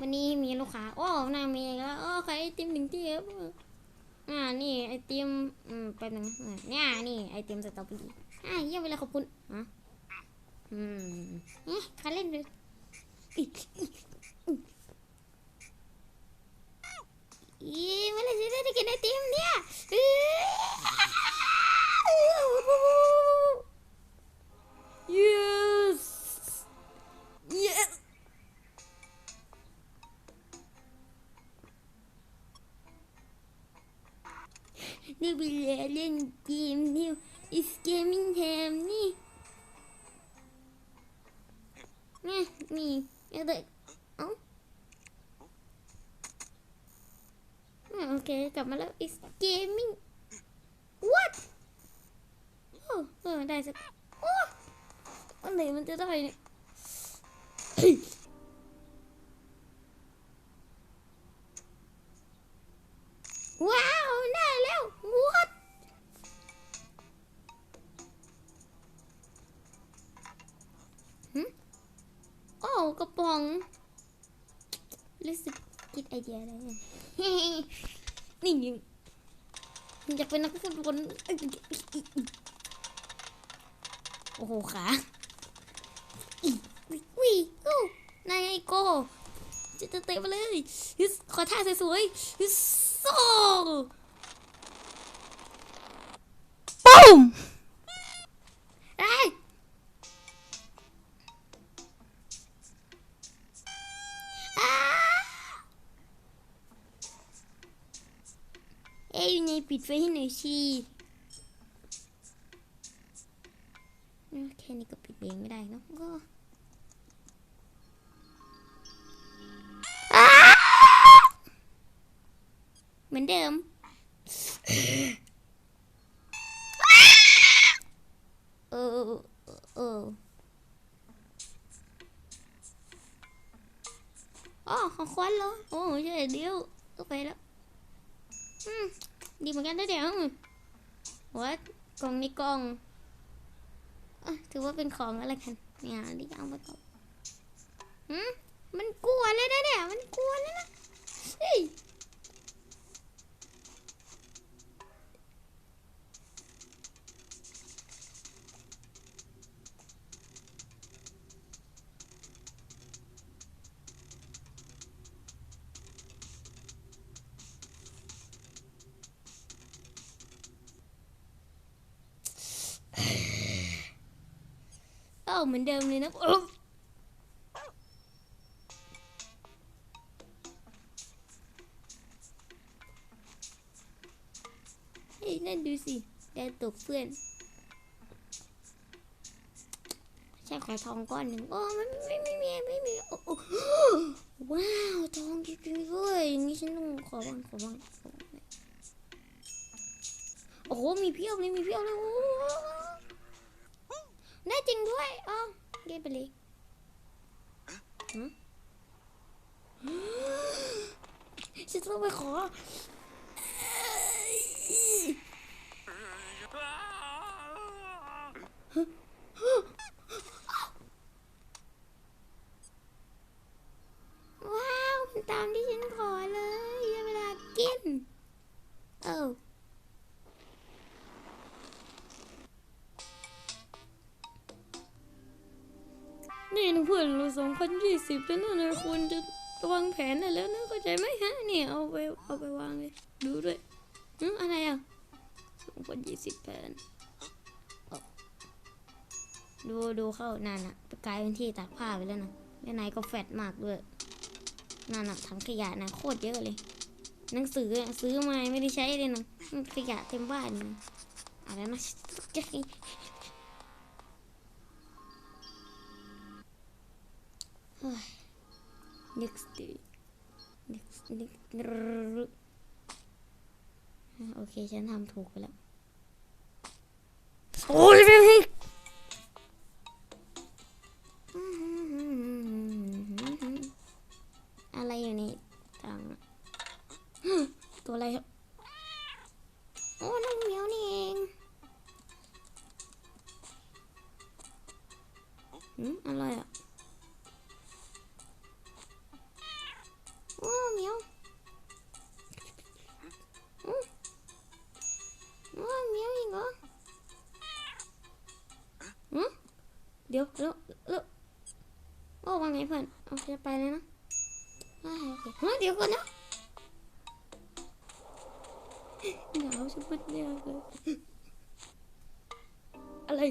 วันนี้มีลูกค้า โอ้นางมีแล้วโอ้ขายไอติมถึงที่ครับอ่า นี่ไอติม อืมแป๊บนึงอะเนี่ยนี่ไอติมสตรอเบอรี่อ่าเยี่ยมไปเลยขอบคุณอะอืมเอ๊ะใครเล่นเลยอีอีเมื่อไหรจะได้กินไอติมเนี่ยอือ นี่เวลาเล่นเกมนี่ is gaming time นี่นี่นี่เอาเด็กเอ้าอะโอเคกลับมาแล้ว is gaming what โอ้เออได้สักโอ้อะไรมันจะได้เนี่ย กระป๋อง รู้สึกคิดไอเดียอะไรเนี่ยนี่ยิงอยากเป็นนักฟุตบอลโอ้โหขาอีวิโอ้นายไอโกจะจะเตะมาเลยฮึสขอท่าสวยๆฮึสโซ่ปุ้ม ปิดไฟให้หน่อยสิเออแค่นี้ก็ปิดเองไม่ได้เนะก็เหมือนเดิมเออเอออ๋อของควันเหรอโอ้ใช่เดียวก็ไปแล้วอืม ดีเหมือนกันนะเดี๋ยววัดกล่องนี้กล่องอถือว่าเป็นของอะไรกันเนี่ยดิเอามาก่อนหืมมันกลัวเลยนะเนี่ยมันกลัวเลยนะเฮ้ย อ้าเหมือนเดิมเลยนะเฮ้ยนั่นดูสิแดดตกเพื่อนใช่ขอทองก้อนหนึ่งโอ้มันไม่ไม่มีไม่มีโอ้โว้าวทองจริงๆด้วยอย่างนี้ฉันต้องขอบ้างขอบ้างโอ้โหมีเพียบเลยมีเพียบเลยโอ้ ได้จริงด้วยอ๋ นี่นะเพื่อนเราสองพันยี่สิบแล้วนะคุณจะวางแผนได้แล้วนะเข้าใจไหมฮะเนี่ยเอาไปเอาไปวางเลยดูด้วยอืมอะไรอะสองพันยี่สิบแผนดูดูเข้านั่นอะไปกลายเป็นที่ตากผ้าไปแล้วนะและนายก็แฟตมากด้วยนั่นอะถังขยะนะโคตรเยอะเลย หนังสือซื้อมาไม่ได้ใช้เลยนะขยะเต็มบ้านเลยอะไรนะ next day next next โอเค ฉันทำถูกไปแล้ว โอ้ยไม่ให้อะไรอยู่นี่ตังอะตัวอะไรครับ โอ้น้องเหมียวนี่เองหืมอะไรอะ เดี๋ยวแล้วแล้วโอ้ว่าไงเพื่อนเอาจะไปเลยนะโอเคเฮ้ยเดี๋ยวก่อนนะหนาวสุดเนี่ยเลยอะไร